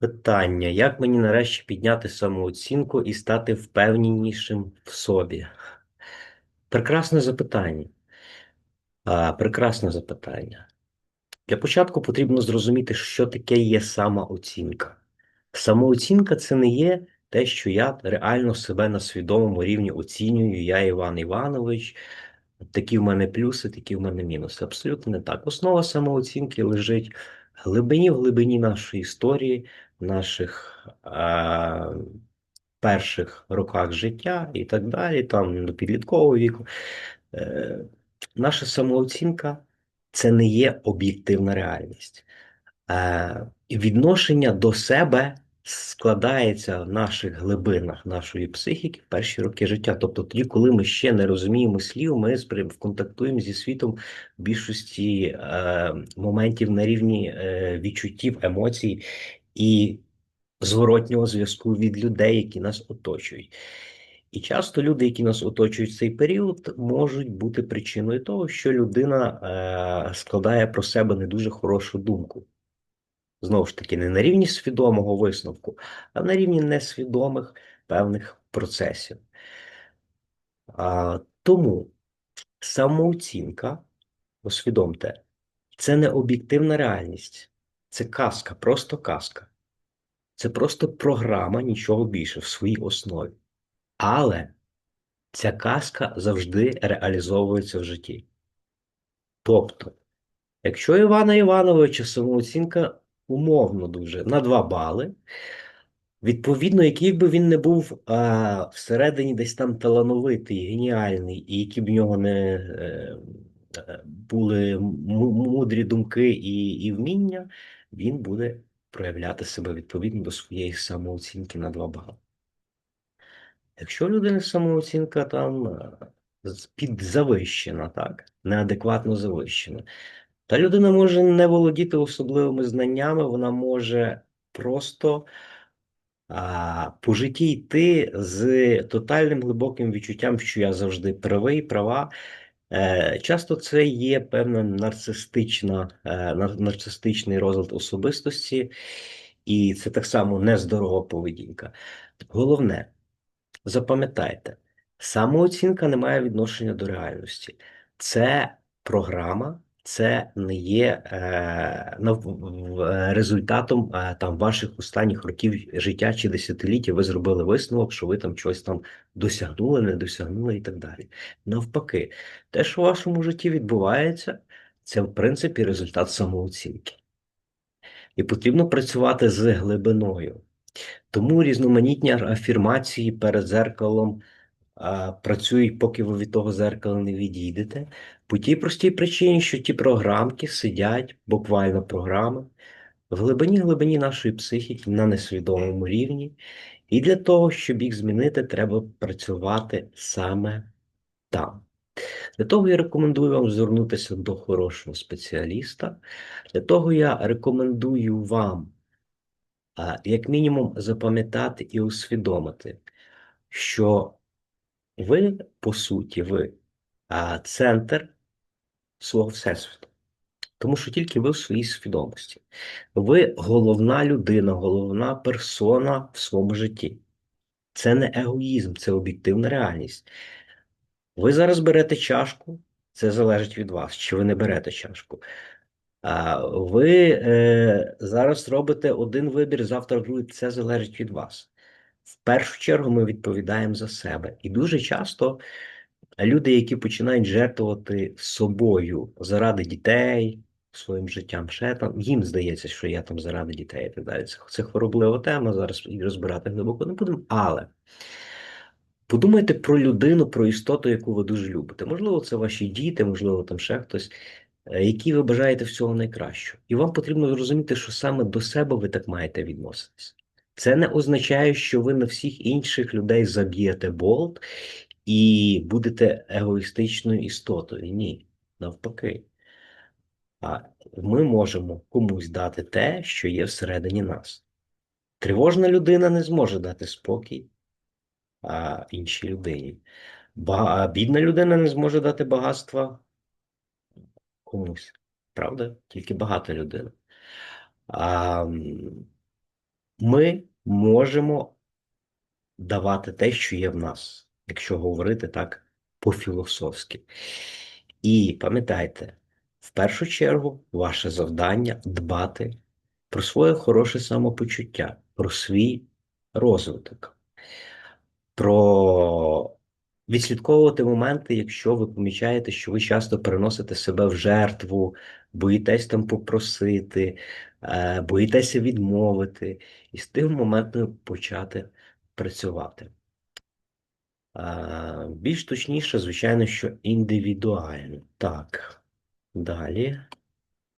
Питання: як мені нарешті підняти самооцінку і стати впевненішим в собі? Прекрасне запитання. А, прекрасне запитання. Для початку потрібно зрозуміти, що таке є самооцінка. Самооцінка це не є те, що я реально себе на свідомому рівні оцінюю. Я Іван Іванович, такі в мене плюси, такі в мене мінуси. Абсолютно не так. Основа самооцінки лежить в глибині, в глибині нашої історії, наших а, перших роках життя і так далі, там до підліткового віку. Е, наша самооцінка це не є об'єктивна реальність. Е, відношення до себе складається в наших глибинах нашої психіки в перші роки життя. Тобто, тоді, коли ми ще не розуміємо слів, ми контактуємо зі світом в більшості е, моментів на рівні е, відчуттів, емоцій і зворотнього зв'язку від людей, які нас оточують. І часто люди, які нас оточують в цей період, можуть бути причиною того, що людина е, складає про себе не дуже хорошу думку. Знову ж таки, не на рівні свідомого висновку, а на рівні несвідомих певних процесів. А, тому самооцінка, усвідомте, це не об'єктивна реальність, це казка, просто казка. Це просто програма, нічого більше в своїй основі. Але ця казка завжди реалізовується в житті. Тобто, якщо Івана Івановича самооцінка умовно дуже на 2 бали, відповідно, який би він не був а, всередині десь там талановитий, геніальний, і які б в нього не е, е, були му- мудрі думки і, і вміння, він буде проявляти себе відповідно до своєї самооцінки на 2 бали. Якщо у людини самооцінка там е, підзавищена, так, неадекватно завищена, та людина може не володіти особливими знаннями, вона може просто а, по житті йти з тотальним глибоким відчуттям, що я завжди правий, права. Е, часто це є певна нарцистична, е, нарцистичний розлад особистості, і це так само нездорова поведінка. Головне. Запам'ятайте, самооцінка не має відношення до реальності. Це програма, це не є е, нав- е, результатом е, там ваших останніх років життя чи десятиліття. Ви зробили висновок, що ви там щось там досягнули, не досягнули і так далі. Навпаки, те, що в вашому житті відбувається, це в принципі результат самооцінки. І потрібно працювати з глибиною. Тому різноманітні афірмації перед зеркалом працюють, поки ви від того зеркала не відійдете. По тій простій причині, що ті програмки сидять, буквально програми, в глибині глибині нашої психіки на несвідомому рівні. І для того, щоб їх змінити, треба працювати саме там. Для того я рекомендую вам звернутися до хорошого спеціаліста. Для того я рекомендую вам як мінімум запам'ятати і усвідомити, що ви, по суті, ви центр свого всесвіту. Тому що тільки ви в своїй свідомості. Ви головна людина, головна персона в своєму житті. Це не егоїзм, це об'єктивна реальність. Ви зараз берете чашку, це залежить від вас, чи ви не берете чашку. А ви е, зараз робите один вибір, завтра другий. Це залежить від вас. В першу чергу ми відповідаємо за себе. І дуже часто люди, які починають жертвувати собою заради дітей, своїм життям, ще там, їм здається, що я там заради дітей і так далі. Це, хвороблива тема, зараз її розбирати глибоко не будемо. Але подумайте про людину, про істоту, яку ви дуже любите. Можливо, це ваші діти, можливо, там ще хтось е, які ви бажаєте всього найкращого. І вам потрібно зрозуміти, що саме до себе ви так маєте відноситись. Це не означає, що ви на всіх інших людей заб'єте болт і будете егоїстичною істотою. Ні, навпаки. А ми можемо комусь дати те, що є всередині нас. Тривожна людина не зможе дати спокій а, іншій людині. Бідна людина не зможе дати багатства комусь. Правда? Тільки багата людина. А, ми можемо давати те, що є в нас, якщо говорити так по-філософськи. І пам'ятайте, в першу чергу, ваше завдання дбати про своє хороше самопочуття, про свій розвиток, про відслідковувати моменти, якщо ви помічаєте, що ви часто переносите себе в жертву, боїтесь там попросити, е, боїтеся відмовити, і з тим моментом почати працювати. Е, Більш точніше, звичайно, що індивідуально. Так, далі.